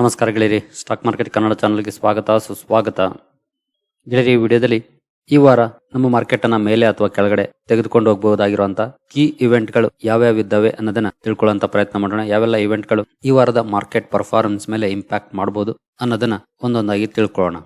ನಮಸ್ಕಾರ ಗೆಳೆಯರಿ, stock market Kannada ಚಾನಲ್ಗೆ ಸ್ವಾಗತ, ಸುಸ್ವಾಗತ. ಗೆಳೆಯರಿ ವಿಡಿಯೋದಲ್ಲಿ ಈ ವಾರ ನಮ್ಮ ಮಾರ್ಕೆಟ್ ಅನ್ನ ಮೇಲೆ ಅಥವಾ ಕೆಳಗಡೆ ತೆಗೆದುಕೊಂಡು ಹೋಗಬಹುದಾಗಿರುವಂತಹ ಕೀ ಇವೆಂಟ್ಗಳು ಯಾವ್ಯಾವ ಇದ್ದಾವೆ ಅನ್ನೋದನ್ನ ತಿಳ್ಕೊಳ್ಳುವಂತ ಪ್ರಯತ್ನ ಮಾಡೋಣ. ಯಾವೆಲ್ಲ ಇವೆಂಟ್ಗಳು ಈ ವಾರದ ಮಾರ್ಕೆಟ್ ಪರ್ಫಾರ್ಮೆನ್ಸ್ ಮೇಲೆ ಇಂಪ್ಯಾಕ್ಟ್ ಮಾಡಬಹುದು ಅನ್ನೋದನ್ನ ಒಂದೊಂದಾಗಿ ತಿಳ್ಕೊಳ್ಳೋಣ.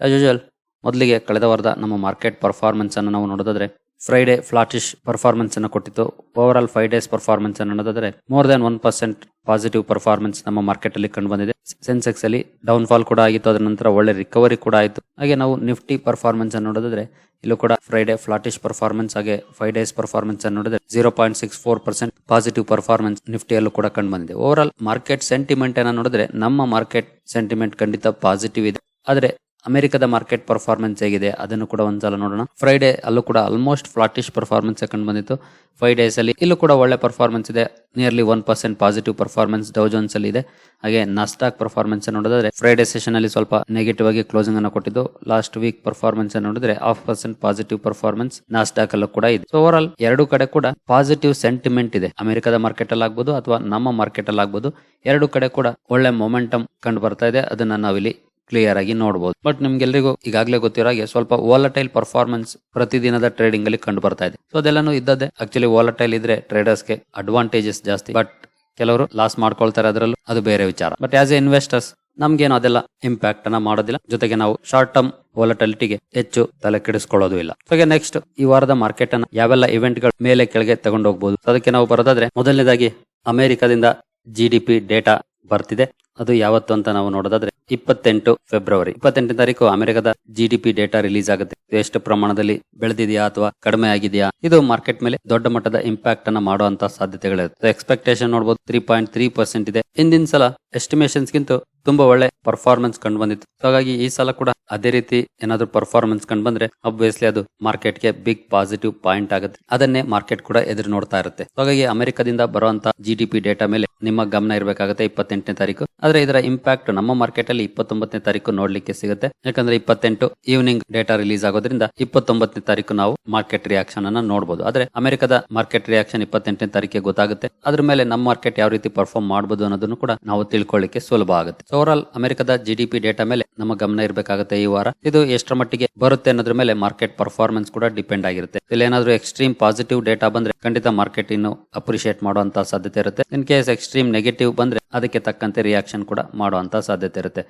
ಆಸ್ ಯೂಶುವಲ್ ಮೊದಲಿಗೆ ಕಳೆದ ವಾರದ ನಮ್ಮ ಮಾರ್ಕೆಟ್ ಪರ್ಫಾರ್ಮೆನ್ಸ್ ಅನ್ನು ನಾವು ನೋಡೋದಾದ್ರೆ ಫ್ರೈಡೆ ಫ್ಲಾಟಿಶ್ ಪರ್ಫಾರ್ಮೆನ್ಸ್ ಅನ್ನು ಕೊಟ್ಟಿತ್ತು. Over all five days performance ಅನ್ನು ನೋಡೋದಾದ್ರೆ more than one percent positive performance ನಮ್ಮ ಮಾರ್ಕೆಟ್ ಅಲ್ಲಿ ಕಂಡು ಬಂದಿದೆ. ಸೆನ್ಸೆಕ್ಸ್ ಅಲ್ಲಿ ಡೌನ್ ಫಾಲ್ ಕೂಡ ಆಗಿತ್ತು. ಅದರ ನಂತರ ಒಳ್ಳೆ ರಿಕವರಿ ಕೂಡ ಆಯಿತು. ಹಾಗೆ ನಾವು ನಿಫ್ಟಿ ಪರ್ಫಾರ್ಮೆನ್ಸ್ ಅನ್ನು ನೋಡಿದ್ರೆ ಇಲ್ಲೂ ಕೂಡ ಫ್ರೈಡೆ ಫ್ಲಾಟಿಶ್ ಪರ್ಫಾರ್ಮೆನ್ಸ್ ಹಾಗೆ ಫೈವ್ ಡೇಸ್ ಪರ್ಫಾರ್ಮೆನ್ಸ್ ಅನ್ನು ನೋಡಿದ್ರೆ zero point six four percent positive performance ನಿಫ್ಟಿಯಲ್ಲೂ ಕೂಡ ಕಂಡು ಬಂದಿದೆ. ಓವರ್ ಆಲ್ ಮಾರ್ಕೆಟ್ ಸೆಂಟಿಮೆಂಟ್ ಅನ್ನು ನೋಡಿದ್ರೆ ನಮ್ಮ ಮಾರ್ಕೆಟ್ ಸೆಂಟಿಮೆಂಟ್ ಖಂಡಿತ ಪಾಸಿಟಿವ್ ಇದೆ. ಆದ್ರೆ ಅಮೆರಿಕದ ಮಾರ್ಕೆಟ್ ಪರ್ಫಾರ್ಮೆನ್ಸ್ ಹೇಗಿದೆ, ಅದನ್ನು ಕೂಡ ಒಂದ್ಸಲ ನೋಡೋಣ. ಫ್ರೈಡೆ ಅಲ್ಲೂ ಕೂಡ ಆಲ್ಮೋಸ್ಟ್ ಫ್ಲಾಟಿಶ್ ಪರ್ಫಾರ್ಮೆನ್ಸ್ ಕಂಡು ಬಂದಿತ್ತು. ಫೈವ್ ಡೇಸ್ ಅಲ್ಲಿ ಇಲ್ಲೂ ಕೂಡ ಒಳ್ಳೆ ಪರ್ಫಾರ್ಮೆನ್ಸ್ ಇದೆ. Nearly one percent positive performance Dow Jones ಅಲ್ಲಿ ಇದೆ. ಹಾಗೆ ನಸ್ಟಾಕ್ ಪರ್ಫಾರ್ಮೆನ್ಸ್ ನೋಡಿದ್ರೆ ಫ್ರೈಡೆ ಸೆಷನ್ ಅಲ್ಲಿ ಸ್ವಲ್ಪ ನೆಗೆಟಿವ್ ಆಗಿ ಕ್ಲೋಸಿಂಗ್ ಅನ್ನು ಕೊಟ್ಟಿದ್ದು. ಲಾಸ್ಟ್ ವೀಕ್ ಪರ್ಫಾರ್ಮೆನ್ಸ್ ನೋಡಿದ್ರೆ half percent positive performance Nasdaq ಅಲ್ಲೂ ಕೂಡ ಇದೆ. ಓವರ್ ಆಲ್ ಎರಡು ಕಡೆ ಕೂಡ ಪಾಸಿಟಿವ್ ಸೆಂಟಿಮೆಂಟ್ ಇದೆ. ಅಮೆರಿಕದ ಮಾರ್ಕೆಟ್ ಅಲ್ಲಿ ಆಗ್ಬೋದು ಅಥವಾ ನಮ್ಮ ಮಾರ್ಕೆಟ್ ಅಲ್ಲಿ ಆಗ್ಬೋದು. ಎರಡು ಕಡೆ ಕೂಡ ಒಳ್ಳೆ ಮೊಮೆಂಟಮ್ ಕಂಡು ಬರ್ತಾ ಇದೆ. ಅದನ್ನ ನಾವಿಲ್ಲಿ ಕ್ಲಿಯರ್ ಆಗಿ ನೋಡಬಹುದು ಬಟ್ ನಿಮ್ಗೆಲ್ಲರಿಗೂ ಈಗಾಗಲೇ ಗೊತ್ತಿರೋ ಹಾಗೆ ಸ್ವಲ್ಪ ವಾಲಟೈಲ್ ಪರ್ಫಾರ್ಮೆನ್ಸ್ ಪ್ರತಿದಿನದ ಟ್ರೇಡಿಂಗ್ ಅಲ್ಲಿ ಕಂಡು ಬರ್ತಾ ಇದೆ. ಸೊ ಅದೆಲ್ಲಾನು ಇದ್ದದೆ ಆಕ್ಚುಲಿ ವಾಲಟೈಲ್ ಇದ್ರೆ ಟ್ರೇಡರ್ಸ್ಗೆ ಅಡ್ವಾಂಟೇಜಸ್ ಜಾಸ್ತಿ. ಬಟ್ ಕೆಲವರು ಲಾಸ್ ಮಾಡ್ಕೊಳ್ತಾರೆ ಅದರಲ್ಲೂ ಅದು ಬೇರೆ ವಿಚಾರ. ಬಟ್ ಆಸ್ ಎ ಇನ್ವೆಸ್ಟರ್ಸ್ ನಮ್ಗೇನು ಅದೆಲ್ಲ ಇಂಪ್ಯಾಕ್ಟ್ ಅನ್ನ ಮಾಡೋದಿಲ್ಲ. ಜೊತೆಗೆ ನಾವು ಶಾರ್ಟ್ ಟರ್ಮ್ ವಾಲಟಲಿಟಿಗೆ ಹೆಚ್ಚು ತಲೆ ಕೆಡಿಸ್ಕೊಳ್ಳೋದು ಇಲ್ಲ. ನೆಕ್ಸ್ಟ್ ಈ ವಾರದ ಮಾರ್ಕೆಟ್ ಅನ್ನ ಯಾವೆಲ್ಲ ಇವೆಂಟ್ಗಳ ಮೇಲೆ ಕೆಳಗೆ ತಗೊಂಡು ಹೋಗಬಹುದು ಅದಕ್ಕೆ ನಾವು ಬರೋದಾದ್ರೆ ಮೊದಲನೇದಾಗಿ ಅಮೆರಿಕದಿಂದ ಜಿ ಡಿ ಪಿ ಡೇಟಾ ಬರ್ತಿದೆ. ಅದು ಯಾವತ್ತು ಅಂತ ನಾವು ನೋಡೋದಾದ್ರೆ ಇಪ್ಪತ್ತೆಂಟು ಫೆಬ್ರವರಿ. ಇಪ್ಪತ್ತೆಂಟನೇ ತಾರೀಕು ಅಮೆರಿಕದ G D P data release ಆಗುತ್ತೆ. ಎಷ್ಟು ಪ್ರಮಾಣದಲ್ಲಿ ಬೆಳೆದಿದೆಯಾ ಅಥವಾ ಕಡಿಮೆ ಆಗಿದೆಯಾ? ಇದು ಮಾರ್ಕೆಟ್ ಮೇಲೆ ದೊಡ್ಡ ಮಟ್ಟದ ಇಂಪ್ಯಾಕ್ಟ್ ಅನ್ನ ಮಾಡುವಂತ ಸಾಧ್ಯತೆಗಳಿರುತ್ತೆ. ಎಕ್ಸ್ಪೆಕ್ಟೇಷನ್ ನೋಡಬಹುದು ತ್ರೀ ಪಾಯಿಂಟ್ ತ್ರೀ ಪರ್ಸೆಂಟ್ ಇದೆ. ಹಿಂದಿನ ಸಲ ಎಸ್ಟಿಮೇಷನ್ಸ್ ಗಿಂತ ತುಂಬಾ ಒಳ್ಳೆ ಪರ್ಫಾರ್ಮೆನ್ಸ್ ಕಂಡು ಬಂದಿತ್ತು. ಹಾಗಾಗಿ ಈ ಸಲ ಕೂಡ ಅದೇ ರೀತಿ ಏನಾದ್ರೂ ಪರ್ಫಾರ್ಮೆನ್ಸ್ ಕಂಡು ಬಂದ್ರೆ ಅಬ್ವಿಯಸ್ಲಿ ಅದು ಮಾರ್ಕೆಟ್ಗೆ ಬಿಗ್ ಪಾಸಿಟಿವ್ ಪಾಯಿಂಟ್ ಆಗುತ್ತೆ. ಅದನ್ನೇ ಮಾರ್ಕೆಟ್ ಕೂಡ ಎದುರು ನೋಡ್ತಾ ಇರುತ್ತೆ. ಹಾಗಾಗಿ ಅಮೆರಿಕದಿಂದ ಬರುವಂತ ಜಿ ಡಿ ಪಿ ಡೇಟಾ ಮೇಲೆ ನಿಮ್ಮ ಗಮನ ಇರಬೇಕಾಗುತ್ತೆ ಇಪ್ಪತ್ತೆಂಟನೇ ತಾರೀಕು. ಆದ್ರೆ ಇದರ ಇಂಪ್ಯಾಕ್ಟ್ ನಮ್ಮ ಮಾರ್ಕೆಟ್ ಅಲ್ಲಿ ಇಪ್ಪತ್ತೊಂಬತ್ತನೇ ತಾರೀಕು ನೋಡ್ಲಿಕ್ಕೆ ಸಿಗುತ್ತೆ. ಯಾಕಂದ್ರೆ ಇಪ್ಪತ್ತೆಂಟು ಈವ್ನಿಂಗ್ ಡೇಟಾ ರಿಲೀಸ್ ಆಗೋದ್ರಿಂದ ಇಪ್ಪತ್ತೊಂಬತ್ತನೇ ತಾರೀಕು ನಾವು ಮಾರ್ಕೆಟ್ ರಿಯಾಕ್ಷನ್ ಅನ್ನ ನೋಡಬಹುದು ಆದ್ರೆ ಅಮೆರಿಕದ ಮಾರ್ಕೆಟ್ ರಿಯಾಕ್ಷನ್ ಇಪ್ಪತ್ತೆಂಟನೇ ತಾರೀಕಿಗೆ ಗೊತ್ತಾಗುತ್ತೆ. ಅದ್ರ ಮೇಲೆ ನಮ್ಮ ಮಾರ್ಕೆಟ್ ಯಾವ ರೀತಿ ಪರ್ಫಾರ್ಮ್ ಮಾಡಬಹುದು ಅನ್ನೋದನ್ನು ಕೂಡ ನಾವು ತಿಳ್ಕೊಳ್ಳಿಕ್ಕೆ ಸುಲಭ ಆಗುತ್ತೆ. ಓವರ್ ಆಲ್ ಅಮೆರಿಕದ ಜಿಡಿಪಿ ಡೇಟಾ ಮೇಲೆ ನಮ್ಮ ಗಮನ ಇರಬೇಕಾಗುತ್ತೆ ಈ ವಾರ. ಇದು ಎಷ್ಟರ ಮಟ್ಟಿಗೆ ಬರುತ್ತೆ ಅನ್ನೋದ್ರ ಮೇಲೆ ಮಾರ್ಕೆಟ್ ಪರ್ಫಾರ್ಮೆನ್ಸ್ ಕೂಡ ಡಿಪೆಂಡ್ ಆಗಿರುತ್ತೆ. ಇಲ್ಲಿ ಏನಾದ್ರೂ ಎಕ್ಸ್ಟ್ರೀಮ್ ಪಾಸಿಟಿವ್ ಡೇಟಾ ಬಂದ್ರೆ ಖಂಡಿತ ಮಾರ್ಕೆಟ್ ಇನ್ನು ಅಪ್ರಿಶಿಯೇಟ್ ಮಾಡುವಂತ ಸಾಧ್ಯತೆ ಇರುತ್ತೆ. ಇನ್ ಕೇಸ್ ಎಕ್ಸ್ಟ್ರೀಮ್ ನೆಗೆಟಿವ್ ಬಂದ್ರೆ ಅದಕ್ಕೆ ತಕ್ಕಂತೆ ರಿಯಾಕ್ಷನ್ ಕೂಡ ಮಾಡುವಂತ ಸಾಧ್ಯತೆ ಇರುತ್ತೆ.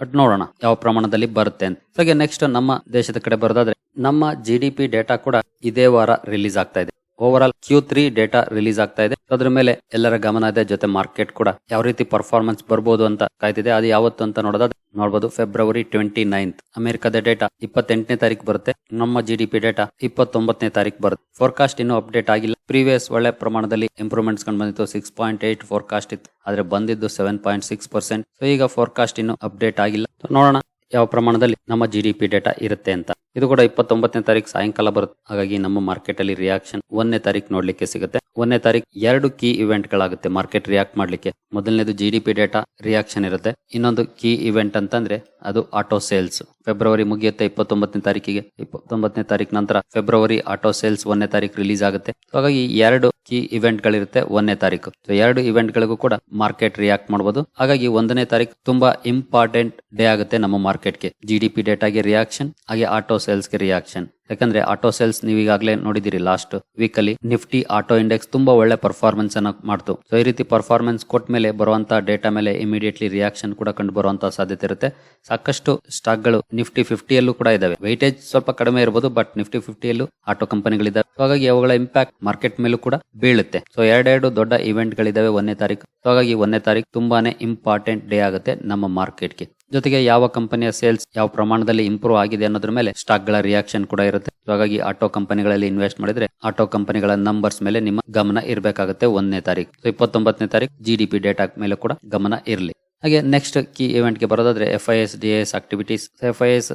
ಬಟ್ ನೋಡೋಣ ಯಾವ ಪ್ರಮಾಣದಲ್ಲಿ ಬರುತ್ತೆ ಅಂತ. ಹಾಗೆ ನೆಕ್ಸ್ಟ್ ನಮ್ಮ ದೇಶದ ಕಡೆ ಬರೋದಾದ್ರೆ, ನಮ್ಮ ಜಿ ಡಿ ಪಿ ಡೇಟಾ ಕೂಡ ಇದೇ ವಾರ ರಿಲೀಸ್ ಆಗ್ತಾ ಇದೆ. Over all Q three data release ಆಗ್ತಾ ಇದೆ. ಅದ್ರ ಮೇಲೆ ಎಲ್ಲರ ಗಮನ ಇದೆ. ಜೊತೆ ಮಾರ್ಕೆಟ್ ಕೂಡ ಯಾವ ರೀತಿ ಪರ್ಫಾರ್ಮೆನ್ಸ್ ಬರ್ಬೋದು ಅಂತ ಕಾಯ್ತಿದೆ. ಅದು ಯಾವತ್ತು ಅಂತ ನೋಡೋದಾದ್ರೆ ನೋಡಬಹುದು ಫೆಬ್ರವರಿ ಟ್ವೆಂಟಿ ನೈನ್ತ್ ಅಮೆರಿಕದ ಡೇಟಾ ಇಪ್ಪತ್ತೆಂಟನೇ ತಾರೀಕು ಬರುತ್ತೆ. ನಮ್ಮ ಜಿ ಡಿ ಪಿ ಡೇಟಾ ಇಪ್ಪತ್ತೊಂಬತ್ತನೇ ತಾರೀಕು ಬರುತ್ತೆ. ಫೋರ್ಕಾಸ್ಟ್ ಇನ್ನೂ ಅಪ್ಡೇಟ್ ಆಗಿಲ್ಲ. ಪ್ರೀವಿಯಸ್ ಒಳ್ಳೆ ಪ್ರಮಾಣದಲ್ಲಿ ಇಂಪ್ರೂವ್ಮೆಂಟ್ಸ್ ಕಂಡು ಬಂದಿತ್ತು. ಸಿಕ್ಸ್ ಪಾಯಿಂಟ್ ಏಟ್ ಫೋರ್ಕಾಸ್ಟ್ ಇತ್ತು. ಆದ್ರೆ ಬಂದಿದ್ದು seven point six percent so ಈಗ ಫೋರ್ಕಾಸ್ಟ್ ಇನ್ನೂ ಅಪ್ಡೇಟ್ ಆಗಿಲ್ಲ. ನೋಡೋಣ ಯಾವ ಪ್ರಮಾಣದಲ್ಲಿ ನಮ್ಮ ಜಿ ಡಿ ಪಿ ಡೇಟಾ ಇರುತ್ತೆ ಅಂತ. ಇದು ಕೂಡ ಇಪ್ಪತ್ತೊಂಬತ್ತನೇ ತಾರೀಕು ಸಾಯಂಕಾಲ ಬರುತ್ತೆ. ಹಾಗಾಗಿ ನಮ್ಮ ಮಾರ್ಕೆಟ್ ಅಲ್ಲಿ ರಿಯಾಕ್ಷನ್ ಒಂದನೇ ತಾರೀಕು ನೋಡ್ಲಿಕ್ಕೆ ಸಿಗುತ್ತೆ. ಒಂದನೇ ತಾರೀಕು ಎರಡು ಕೀ ಇವೆಂಟ್ ಗಳಾಗುತ್ತೆ ಮಾರ್ಕೆಟ್ ರಿಯಾಕ್ಟ್ ಮಾಡ್ಲಿಕ್ಕೆ. ಮೊದಲನೇದು ಜಿ ಡಿ ಡೇಟಾ ರಿಯಾಕ್ಷನ್ ಇರುತ್ತೆ. ಇನ್ನೊಂದು ಕೀ ಇವೆಂಟ್ ಅಂತಂದ್ರೆ ಅದು ಆಟೋ ಸೇಲ್ಸ್ ಫೆಬ್ರವರಿ ಮುಗಿಯುತ್ತೆ ಇಪ್ಪತ್ತೊಂಬತ್ತನೇ ತಾರೀಕಿಗೆ ಇಪ್ಪತ್ತೊಂಬತ್ತನೇ ತಾರೀಕು ನಂತರ ಫೆಬ್ರವರಿ ಆಟೋ ಸೇಲ್ಸ್ ಒಂದನೇ ತಾರೀಕು ರಿಲೀಸ್ ಆಗುತ್ತೆ. ಹಾಗಾಗಿ ಎರಡು ಕೀ ಇವೆಂಟ್ ಗಳಿರುತ್ತೆ ಒಂದನೇ ತಾರೀಕು ಎರಡು ಇವೆಂಟ್ ಗಳಿಗೂ ಕೂಡ ಮಾರ್ಕೆಟ್ ರಿಯಾಕ್ಟ್ ಮಾಡಬಹುದು ಹಾಗಾಗಿ ಒಂದನೇ ತಾರೀಕು ತುಂಬಾ ಇಂಪಾರ್ಟೆಂಟ್ ಡೇ ಆಗುತ್ತೆ ನಮ್ಮ ಮಾರ್ಕೆಟ್ಗೆ ಜಿ ಡಿ ಪಿ ಡೇಟಾಗೆ ರಿಯಾಕ್ಷನ್ ಹಾಗೆ ಆಟೋ ಸೇಲ್ಸ್ಗೆ ರಿಯಾಕ್ಷನ್ ಯಾಕಂದ್ರೆ ಆಟೋ ಸೇಲ್ಸ್ ನೀವು ಈಗಾಗಲೇ ನೋಡಿದಿರಿ ಲಾಸ್ಟ್ ವೀಕ್ ಅಲ್ಲಿ ನಿಫ್ಟಿ ಆಟೋ ಇಂಡೆಕ್ಸ್ ತುಂಬಾ ಒಳ್ಳೆ ಪರ್ಫಾರ್ಮೆನ್ಸ್ ಅನ್ನ ಮಾಡ್ತು. ಸೊ ಈ ರೀತಿ ಪರ್ಫಾರ್ಮೆನ್ಸ್ ಕೊಟ್ಟ ಮೇಲೆ ಬರುವಂತ ಡೇಟಾ ಮೇಲೆ ಇಮಿಡಿಯೇಟ್ಲಿ ರಿಯಾಕ್ಷನ್ ಕೂಡ ಕಂಡು ಬರುವಂತ ಸಾಧ್ಯತೆ ಇರುತ್ತೆ. ಸಾಕಷ್ಟು ಸ್ಟಾಕ್ಗಳು ನಿಫ್ಟಿ ಫಿಫ್ಟಿಯಲ್ಲೂ ಕೂಡ ಇದಾವೆ. ವೈಟೇಜ್ ಸ್ವಲ್ಪ ಕಡಿಮೆ ಇರಬಹುದು ಬಟ್ ನಿಫ್ಟಿ ಫಿಫ್ಟಿಯಲ್ಲೂ ಆಟೋ ಕಂಪನಿಗಳಿದಾವೆ ಹಾಗಾಗಿ ಅವುಗಳ ಇಂಪ್ಯಾಕ್ಟ್ ಮಾರ್ಕೆಟ್ ಮೇಲೂ ಕೂಡ ಬೀಳುತ್ತೆ. ಸೊ ಎರಡೆರಡು ದೊಡ್ಡ ಇವೆಂಟ್ ಗಳಿದಾವೆ ಒಂದನೇ ತಾರೀಕು ಸೊ ಹಾಗಾಗಿ ಒಂದನೇ ತಾರೀಕು ತುಂಬಾನೇ ಇಂಪಾರ್ಟೆಂಟ್ ಡೇ ಆಗುತ್ತೆ ನಮ್ಮ ಮಾರ್ಕೆಟ್ಗೆ ಜೊತೆಗೆ ಯಾವ ಕಂಪನಿಯ ಸೇಲ್ಸ್ ಯಾವ ಪ್ರಮಾಣದಲ್ಲಿ ಇಂಪ್ರೂವ್ ಆಗಿದೆ ಅನ್ನೋದ್ರ ಮೇಲೆ ಸ್ಟಾಕ್ಗಳ ರಿಯಾಕ್ಷನ್ ಕೂಡ ಇರುತ್ತೆ. So, ಹಾಗಾಗಿ ಆಟೋ ಕಂಪನಿಗಳಲ್ಲಿ ಇನ್ವೆಸ್ಟ್ ಮಾಡಿದ್ರೆ ಆಟೋ ಕಂಪನಿಗಳ ನಂಬರ್ಸ್ ಮೇಲೆ ನಿಮ್ಮ ಗಮನ ಇರಬೇಕಾಗುತ್ತೆ ಒಂದನೇ ತಾರೀಕು ಸೊ ಇಪ್ಪತ್ತೊಂಬತ್ತನೇ ತಾರೀಕು ಜಿ ಡಿ ಪಿ ಡೇಟಾ ಮೇಲೆ ಕೂಡ ಗಮನ ಇರಲಿ. ಹಾಗೆ ನೆಕ್ಸ್ಟ್ ಕೀ ಇವೆಂಟ್ಗೆ ಬರೋದಾದ್ರೆ F I S D S activities F I S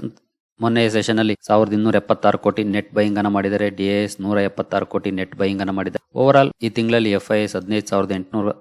ಮೊನ್ನೆ ಸೆಷನ್ ಅಲ್ಲಿ ಸಾವಿರದ ಇನ್ನೂರ ಎಪ್ಪತ್ತಾರು ಕೋಟಿ ನೆಟ್ ಬೈಯಿಂಗ್ ಅನ್ನ ಮಾಡಿದರೆ ಡಿ ಎಸ್ ನೂರ ಎಪ್ಪತ್ತಾರು ಕೋಟಿ ನೆಟ್ ಬೈಯಿಂಗ್ ಅನ್ನ ಮಾಡಿದ್ದಾರೆ. ಓವರ್ ಆಲ್ ಈ ತಿಂಗಳಲ್ಲಿ ಎಫ್ ಐ ಎಸ್ ಹದಿನೈದು ಸಾವಿರದ ಎಂಟುನೂರ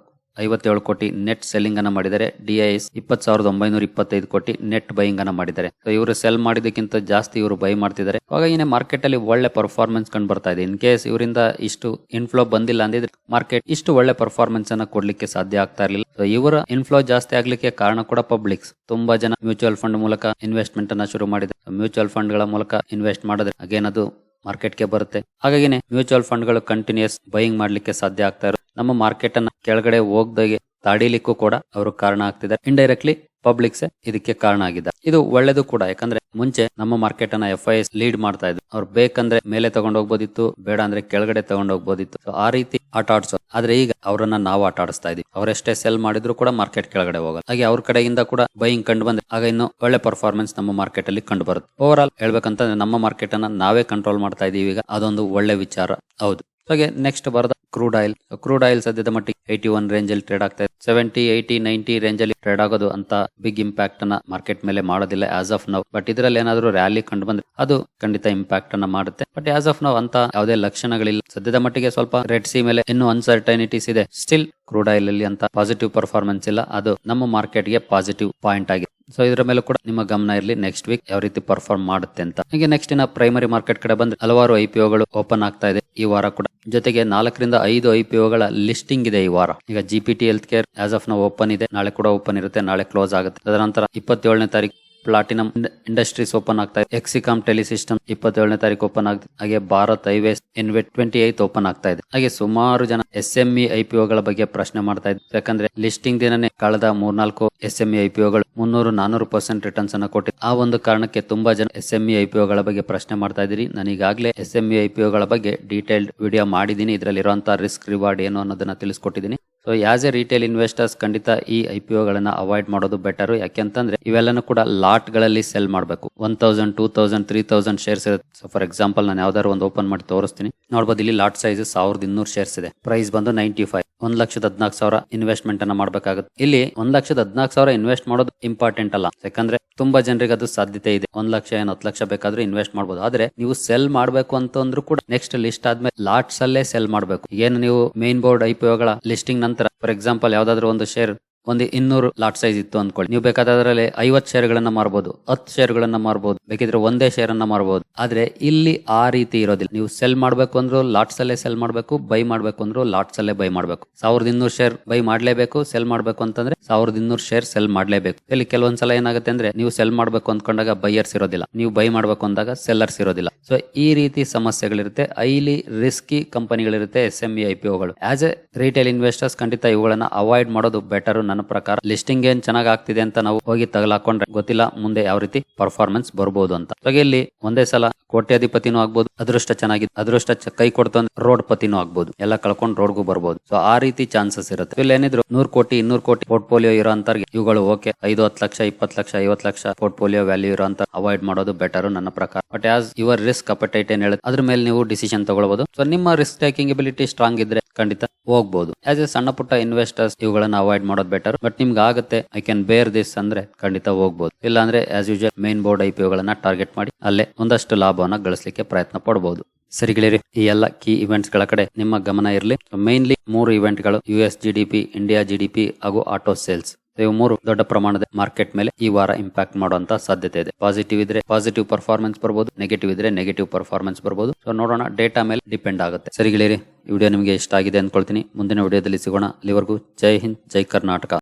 ಐವತ್ತೇಳು ಕೋಟಿ ನೆಟ್ ಸೆಲ್ಲಿಂಗ್ ಅನ್ನ ಮಾಡಿದರೆ ಡಿಐಎಸ್ ಇಪ್ಪತ್ತು ಸಾವಿರದ ಒಂಬೈನೂರ ಇಪ್ಪತ್ತೈದು ಕೋಟಿ ನೆಟ್ ಬೈಯಿಂಗ್ ಅನ್ನ ಮಾಡಿದ್ದಾರೆ. ಸೊ ಇವರು ಸೆಲ್ ಮಾಡಿದಕ್ಕಿಂತ ಜಾಸ್ತಿ ಇವರು ಬೈ ಮಾಡ್ತಿದ್ದಾರೆ. ಹಾಗಾಗಿ ಮಾರ್ಕೆಟ್ ಅಲ್ಲಿ ಒಳ್ಳೆ ಪರ್ಫಾರ್ಮೆನ್ಸ್ ಕಂಡು ಬರ್ತಾ ಇದೆ. ಇನ್ ಕೇಸ್ ಇವರಿಂದ ಇಷ್ಟು ಇನ್ಫ್ಲೋ ಬಂದಿಲ್ಲ ಅಂದಿದ್ರೆ ಮಾರ್ಕೆಟ್ ಇಷ್ಟು ಒಳ್ಳೆ ಪರ್ಫಾರ್ಮೆನ್ಸ್ ಅನ್ನ ಕೊಡ್ಲಿಕ್ಕೆ ಸಾಧ್ಯ ಆಗ್ತಾ ಇರಲಿಲ್ಲ. ಇವರ ಇನ್ಫ್ಲೋ ಜಾಸ್ತಿ ಆಗ್ಲಿಕ್ಕೆ ಕಾರಣ ಕೂಡ ಪಬ್ಲಿಕ್ಸ್ ತುಂಬಾ ಜನ ಮ್ಯೂಚುವಲ್ ಫಂಡ್ ಮೂಲಕ ಇನ್ವೆಸ್ಟ್ಮೆಂಟ್ ಅನ್ನ ಶುರು ಮಾಡಿದೆ ಮ್ಯೂಚುವಲ್ ಫಂಡ್ಗಳ ಮೂಲಕ ಇನ್ವೆಸ್ಟ್ ಮಾಡಿದ್ರೆ ಅಗೇನ್ ಅದು ಮಾರ್ಕೆಟ್ಗೆ ಬರುತ್ತೆ. ಹಾಗಾಗಿನೇ ಮ್ಯೂಚುವಲ್ ಫಂಡ್ಗಳು ಕಂಟಿನ್ಯೂಸ್ ಬೈಯಿಂಗ್ ಮಾಡ್ಲಿಕ್ಕೆ ಸಾಧ್ಯ ಆಗ್ತಾ ಇರೋ ನಮ್ಮ ಮಾರ್ಕೆಟ್ ಅನ್ನ ಕೆಳಗಡೆ ಹೋಗ್ದಾಗೆ ತಾಡಿಲಿಕ್ಕೂ ಕೂಡ ಅವರು ಕಾರಣ ಆಗ್ತಿದ್ದಾರೆ. ಇಂಡೈರೆಕ್ಟ್ಲಿ ಪಬ್ಲಿಕ್ಸ್ ಇದಕ್ಕೆ ಕಾರಣ ಆಗಿದೆ ಇದು ಒಳ್ಳೇದು ಕೂಡ. ಯಾಕಂದ್ರೆ ಮುಂಚೆ ನಮ್ಮ ಮಾರ್ಕೆಟ್ ಅನ್ನ ಎಫ್ ಐ ಎಸ್ ಲೀಡ್ ಮಾಡ್ತಾ ಇದ್ರು. ಅವ್ರು ಬೇಕಂದ್ರೆ ಮೇಲೆ ತಗೊಂಡ್ ಹೋಗ್ಬೋದಿತ್ತು, ಬೇಡ ಅಂದ್ರೆ ಕೆಳಗಡೆ ತಗೊಂಡ್ ಹೋಗ್ಬೋದಿತ್ತು. ಆ ರೀತಿ ಆಟ ಆಡ್ಸೋ ಆದ್ರೆ ಈಗ ಅವರನ್ನ ನಾವು ಆಟ ಆಡಿಸ್ತಾ ಇದೀವಿ. ಅವರೆಷ್ಟೇ ಸೆಲ್ ಮಾಡಿದ್ರು ಕೂಡ ಮಾರ್ಕೆಟ್ ಕೆಳಗಡೆ ಹೋಗಲ್ಲ. ಹಾಗೆ ಅವ್ರ ಕಡೆಯಿಂದ ಕೂಡ ಬೈಯಿಂಗ್ ಕಂಡು ಬಂದ್ರೆ ಆಗ ಇನ್ನು ಒಳ್ಳೆ ಪರ್ಫಾರ್ಮೆನ್ಸ್ ನಮ್ಮ ಮಾರ್ಕೆಟ್ ಅಲ್ಲಿ ಕಂಡು ಬರುತ್ತೆ. ಓವರ್ ಆಲ್ ಹೇಳ್ಬೇಕಂತಂದ್ರೆ ನಮ್ಮ ಮಾರ್ಕೆಟ್ ಅನ್ನ ನಾವೇ ಕಂಟ್ರೋಲ್ ಮಾಡ್ತಾ ಇದೀವಿ. ಈಗ ಅದೊಂದು ಒಳ್ಳೆ ವಿಚಾರ. ಹೌದು. ಹಾಗೆ ನೆಕ್ಸ್ಟ್ ಬರದ ಕ್ರೂಡ್ ಆಯಿಲ್ ಕ್ರೂಡ್ ಆಯಿಲ್ ಸದ್ಯದ ಮಟ್ಟಿಗೆ ಏಯ್ಟಿ ಒನ್ ರೇಂಜ್ ಅಲ್ಲಿ ಟ್ರೇಡ್ ಆಗ್ತಾ ಇದೆ. ಸೆವೆಂಟಿ ಏಯ್ಟಿ ನೈಂಟಿ ರೇಂಜ್ ಅಲ್ಲಿ ಟ್ರೇಡ್ ಆಗೋದು ಅಂತ ಬಿಗ್ ಇಂಪ್ಯಾಕ್ಟ್ ಅನ್ನ ಮಾರ್ಕೆಟ್ ಮೇಲೆ ಮಾಡೋದಿಲ್ಲ ಆಸ್ ಆಫ್ ನೌ ಬಟ್ ಇದರಲ್ಲಿ ಏನಾದರೂ ರ್ಯಾಲಿ ಕಂಡು ಬಂದ್ರೆ ಅದು ಖಂಡಿತ ಇಂಪ್ಯಾಕ್ಟ್ ಅನ್ನ ಮಾಡುತ್ತೆ. ಬಟ್ ಆಸ್ ಆಫ್ ನೌ ಅಂತ ಯಾವುದೇ ಲಕ್ಷಣಗಳಿಲ್ಲ. ಸದ್ಯದ ಮಟ್ಟಿಗೆ ಸ್ವಲ್ಪ ರೆಡ್ ಸಿ ಮೇಲೆ ಇನ್ನೂ ಅನ್ಸರ್ಟೈನಿಟೀಸ್ ಇದೆ. ಸ್ಟಿಲ್ ಕ್ರೂಡ್ ಆಯಿಲ್ ಅಲ್ಲಿ ಅಂತ ಪಾಸಿಟಿವ್ ಪರ್ಫಾರ್ಮೆನ್ಸ್ ಇಲ್ಲ. ಅದು ನಮ್ಮ ಮಾರ್ಕೆಟ್ಗೆ ಪಾಸಿಟಿವ್ ಪಾಯಿಂಟ್ ಆಗಿದೆ. ಸೊ ಇದರ ಮೇಲೆ ಕೂಡ ನಿಮ್ಮ ಗಮನ ಇರಲಿ. ನೆಕ್ಸ್ಟ್ ವೀಕ್ ಯಾವ ರೀತಿ ಪರ್ಫಾರ್ಮ್ ಮಾಡುತ್ತೆ ಅಂತ. ಹಾಗೆ ನೆಕ್ಸ್ಟ್ ಇನ್ನ ಪ್ರೈಮರಿ ಮಾರ್ಕೆಟ್ ಕಡೆ ಬಂದ್ರೆ ಹಲವಾರು ಐಪಿಒಗಳು ಓಪನ್ ಆಗ್ತಾ ಇದೆ ಈ ವಾರ ಕೂಡ. ಜೊತೆಗೆ ನಾಲ್ಕರಿಂದ ಐದು ಐಪಿಒಗಳ ಲಿಸ್ಟಿಂಗ್ ಇದೆ ಈ ವಾರ. ಈಗ GPT health care as of ನಾವು ಓಪನ್ ಇದೆ. ನಾಳೆ ಕೂಡ ಓಪನ್ ಇರುತ್ತೆ. ನಾಳೆ ಕ್ಲೋಸ್ ಆಗುತ್ತೆ. ತದನಂತರ ಇಪ್ಪತ್ತೇಳನೇ ತಾರೀಕು ಪ್ಲಾಟಿನಂ ಇಂಡಸ್ಟ್ರೀಸ್ ಓಪನ್ ಆಗ್ತಾ ಇದೆ. ಎಕ್ಸಿಕಾಮ್ ಟೆಲಿಸಿಸ್ಟಮ್ ಇಪ್ಪತ್ತೇಳನೇ ತಾರೀಕು ಓಪನ್ ಆಗಿದೆ ಹಾಗೆ Bharat highways InvIT twenty eight open ಆಗ್ತಾ ಇದೆ. ಹಾಗೆ ಸುಮಾರು ಜನ ಎಸ್ ಎಂ ಇ ಐಪಿಒಗಳ ಬಗ್ಗೆ ಪ್ರಶ್ನೆ ಮಾಡ್ತಾ ಇದ್ದಾರೆ. ಯಾಕಂದ್ರೆ ಲಿಸ್ಟಿಂಗ್ ದಿನನೇ ಕಳೆದ ಮೂರ್ನಾಲ್ಕು ಎಸ್ ಎಂ ಇ ಐಪಿಒಗಳು ಮುನ್ನೂರು ನಾನೂರು ಪರ್ಸೆಂಟ್ ರಿಟರ್ನ್ಸ್ ಅನ್ನ ಕೊಟ್ಟಿದೆ. ಆ ಒಂದು ಕಾರಣಕ್ಕೆ ತುಂಬಾ ಜನ ಎಸ್ ಎಂ ಇ ಐಪಿಒಗಳ ಬಗ್ಗೆ ಪ್ರಶ್ನೆ ಮಾಡ್ತಾ ಇದ್ದೀರಿ. ನಾನು ಈಗಾಗಲೇ ಎಸ್ ಎಂ ಇ ಐಪಿಒಗಳ ಬಗ್ಗೆ ಡೀಟೇಲ್ಡ್ ವಿಡಿಯೋ ಮಾಡಿದ್ದೀನಿ. ಇದರಲ್ಲಿ ಇರುವಂತಹ ರಿಸ್ಕ್ ರಿವಾರ್ಡ್ ಏನು ಅನ್ನೋದನ್ನ ತಿಳಿಸ್ಕೊಟ್ಟಿದ್ದೀನಿ. So as a retail investors ಖಂಡಿತ ಈ ಐ ಪಿ ಗಳನ್ನ ಅವಾಯ್ಡ್ ಮಾಡೋದು ಬೆಟರ್ ಯಾಕೆಂತಂದ್ರೆ ಇವೆಲ್ಲನೂ ಕೂಡ ಲಾಟ್ಗಳಲ್ಲಿ ಸೆಲ್ ಮಾಡಬೇಕು. One thousand two thousand three thousand shares ಇರುತ್ತೆ. ಸೊ ಫಾರ್ ಎಕ್ಸಾಂಪಲ್ ನಾನು ಯಾವ್ದಾದ್ರು ಒಂದು ಓಪನ್ ಮಾಡಿ ತೋರಿಸ್ತೀನಿ. ನೋಡ್ಬೋದು ಇಲ್ಲಿ ಲಾಟ್ ಸೈಜ್ ಸಾವಿರದ ಇನ್ನೂರು ಶೇರ್ಸ್ ಇದೆ. ಪ್ರೈಸ್ ಬಂದು ನೈಂಟಿ ಫೈವ್ ಒಂದ್ ಲಕ್ಷದ ಹದಿನಾಲ್ಕು ಸಾವಿರ ಇನ್ವೆಸ್ಟ್ಮೆಂಟ್ ಅನ್ನ ಮಾಡಬೇಕಾಗುತ್ತೆ. ಇಲ್ಲಿ ಒಂದ್ ಲಕ್ಷದ ಹದಿನಾಲ್ಕು ಸಾವಿರ ಇನ್ವೆಸ್ಟ್ ಮಾಡೋದು ಇಂಪಾರ್ಟೆಂಟ್ ಅಲ್ಲ. ಯಾಕಂದ್ರೆ ತುಂಬಾ ಜನರಿಗೆ ಅದು ಸಾಧ್ಯತೆ ಇದೆ. ಒಂದ್ ಲಕ್ಷ ಏನ್ ಹತ್ತು ಲಕ್ಷ ಬೇಕಾದ್ರೂ ಇನ್ವೆಸ್ಟ್ ಮಾಡಬಹುದು ಆದ್ರೆ ನೀವು ಸೆಲ್ ಮಾಡಬೇಕು ಅಂತ ಅಂದ್ರೂ ಕೂಡ ನೆಕ್ಸ್ಟ್ ಲಿಸ್ಟ್ ಆದ್ಮೇಲೆ ಲಾಟ್ಸ್ ಅಲ್ಲೇ ಸೆಲ್ ಮಾಡಬೇಕು. ಏನು ನೀವು ಮೇನ್ ಬೋರ್ಡ್ ಐಪಿಒಗಳ ಲಿಸ್ಟಿಂಗ್ ನಂತರ ಫಾರ್ ಎಕ್ಸಾಂಪಲ್ ಯಾವ್ದಾದ್ರು ಒಂದು ಶೇರ್ ಒಂದು ಇನ್ನೂರು ಲಾಟ್ ಸೈಜ್ ಇತ್ತು ಅನ್ಕೊಳ್ಳಿ. ನೀವು ಬೇಕಾದ್ರೆ ಅದರಲ್ಲಿ ಐವತ್ತು ಶೇರ್ಗಳನ್ನ ಮಾರಬಹುದು ಹತ್ತು ಶೇರ್ಗಳನ್ನ ಮಾರಬಹುದು ಬೇಕಿದ್ರೆ ಒಂದೇ ಶೇರ್ ಅನ್ನ ಮಾರಬಹುದು ಆದ್ರೆ ಇಲ್ಲಿ ಆ ರೀತಿ ಇರೋದಿಲ್ಲ. ನೀವು ಸೆಲ್ ಮಾಡಬೇಕು ಅಂದ್ರೂ ಲಾಟ್ಸ್ ಅಲ್ಲೇ ಸೆಲ್ ಮಾಡಬೇಕು ಬೈ ಮಾಡಬೇಕು ಅಂದ್ರೂ ಲಾಟ್ಸ್ ಅಲ್ಲೇ ಬೈ ಮಾಡಬೇಕು. ಸಾವಿರದ ಇನ್ನೂರು ಶೇರ್ ಬೈ ಮಾಡ್ಲೇಬೇಕು ಸೆಲ್ ಮಾಡಬೇಕು ಅಂತಂದ್ರೆ ಸಾವಿರದ ಇನ್ನೂರು ಶೇರ್ ಸೆಲ್ ಮಾಡ್ಲೇಬೇಕು. ಇಲ್ಲಿ ಕೆಲವೊಂದ್ಸಲ ಏನಾಗುತ್ತೆ ಅಂದ್ರೆ ನೀವು ಸೆಲ್ ಮಾಡಬೇಕು ಅಂದ್ಕೊಂಡಾಗ ಬೈಯರ್ಸ್ ಇರೋದಿಲ್ಲ. ನೀವು ಬೈ ಮಾಡಬೇಕು ಅಂದಾಗ ಸೆಲ್ಲರ್ಸ್ ಇರೋದಿಲ್ಲ. ಸೊ ಈ ರೀತಿ ಸಮಸ್ಯೆಗಳಿರುತ್ತೆ. Highly risky ಕಂಪನಿಗಳಿರುತ್ತೆ S M E I P ಒಗಳು as a retail investors ಖಂಡಿತ ಇವುಗಳನ್ನ ಅವಾಯ್ಡ್ ಮಾಡೋದು ಬೆಟರ್ ನನ್ನ ಪ್ರಕಾರ ಲಿಸ್ಟಿಂಗ್ ಏನ್ ಚೆನ್ನಾಗ್ ಆಗ್ತಿದೆ ಅಂತ ನಾವು ಹೋಗಿ ತಗಲಾಕೊಂಡ್ರೆ ಗೊತ್ತಿಲ್ಲ, ಮುಂದೆ ಯಾವ ರೀತಿ ಪರ್ಫಾರ್ಮೆನ್ಸ್ ಬರ್ಬೋದು ಅಂತ. ಹಾಗೆ ಇಲ್ಲಿ ಒಂದೇ ಸಲ ಕೋಟ್ಯಾಧಿಪತಿನೂ ಆಗ್ಬೋದು, ಅದೃಷ್ಟ ಚೆನ್ನಾಗಿದೆ ಅದೃಷ್ಟ ಕೈ ಕೊಡ್ತು ಅಂದ್ರೆ ರೋಡ್ ಪತಿನೂ ಆಗ್ಬೋದು. ಎಲ್ಲ ಕಳ್ಕೊಂಡು ರೋಡ್ಗೂ ಬರ್ಬೋದು. ಸೊ ಆ ರೀತಿ ಚಾನ್ಸಸ್ ಇರುತ್ತೆ. ಇಲ್ಲಿ ಏನಿದ್ರು ನೂರ್ ಕೋಟಿ, ಇನ್ನೂರು ಕೋಟಿ ಪೋರ್ಟ್ಫೋಲಿಯೋ ಇರೋ ಇವುಗಳು ಓಕೆ ಐದು, ಹತ್ತು ಲಕ್ಷ, ಇಪ್ಪತ್ತು ಲಕ್ಷ, ಐವತ್ತು ಲಕ್ಷ ಪೋರ್ಟ್ಫೋಲಿಯೋ ವ್ಯಾಲ್ಯೂ ಇರೋ ಅವಾಯ್ಡ್ ಮಾಡೋದು ಬೆಟರ್ ನನ್ನ ಪ್ರಕಾರ. But as your risk appetite ಏನ್ ಹೇಳುತ್ತೆ, ಅದ್ರ ಮೇಲೆ ನೀವು ಡಿಸಿಷನ್ ತಗೊಳ್ಬಹುದು ಸೊ ನಿಮ್ಮ ರಿಸ್ಕ್ ಟೇಕಿಂಗ್ ಎಬಿಲಿಟಿ ಸ್ಟ್ರಾಂಗ್ ಇದ್ರೆ ಖಂಡಿತ ಹೋಗಬಹುದು ಆಸ್ ಎ ಸಣ್ಣ ಪುಟ್ಟ ಇನ್ವೆಸ್ಟರ್ಸ್ ಇವುಗಳನ್ನ ಅವಾಯ್ಡ್ ಮಾಡೋದು ಬೆಟರ್ ಬಟ್ ನಿಮ್ಗೆ ಆಗುತ್ತೆ ಐ ಕ್ಯಾನ್ ಬೇರ್ ದಿಸ್ ಅಂದ್ರೆ ಖಂಡಿತ ಹೋಗಬಹುದು ಇಲ್ಲ ಅಂದ್ರೆ as usual main board I ಪಿಒಗಳನ್ನ target ಮಾಡಿ, ಅಲ್ಲೇ ಒಂದಷ್ಟು ಲಾಭವನ್ನ ಗಳಿಸಲಿಕ್ಕೆ ಪ್ರಯತ್ನ ಪಡಬಹುದು ಸರಿ ಗೆಳೆಯರಿ, ಈ ಎಲ್ಲ ಕೀ ಇವೆಂಟ್ಸ್ಗಳ ಕಡೆ ನಿಮ್ಮ ಗಮನ ಇರಲಿ. ಮೇನ್ಲಿ ಮೂರು ಇವೆಂಟ್ಗಳು U S G India G ಹಾಗೂ ಆಟೋ ಸೇಲ್ಸ್ ಇವು ಮೂರು ದೊಡ್ಡ ಪ್ರಮಾಣದ ಮಾರ್ಕೆಟ್ ಮೇಲೆ ಈ ವಾರ ಇಂಪ್ಯಾಕ್ಟ್ ಮಾಡುವಂತ ಸಾಧ್ಯತೆ ಇದೆ. ಪಾಸಿಟಿವ್ ಇದ್ರೆ ಪಾಸಿಟಿವ್ ಪರ್ಫಾರ್ಮೆನ್ಸ್ ಬರಬಹುದು ನೆಗೆಟಿವ್ ಇದ್ರೆ ನೆಗೆಟಿವ್ ಪರ್ಫಾರ್ಮೆನ್ಸ್ ಬರ್ಬೋದು. ಸೊ ನೋಡೋಣ ಡೇಟಾ ಮೇಲೆ ಡಿಪೆಂಡ್ ಆಗುತ್ತೆ. ಸರಿ ಗೆಳೆಯರಿ ವಿಡಿಯೋ ನಿಮಗೆ ಇಷ್ಟ ಆಗಿದೆ ಅನ್ಕೊಳ್ತೀನಿ. ಮುಂದಿನ ವಿಡಿಯೋದಲ್ಲಿ ಸಿಗೋಣ. ಅಲ್ಲಿವರೆಗೂ ಜೈ ಹಿಂದ್, ಜೈ ಕರ್ನಾಟಕ.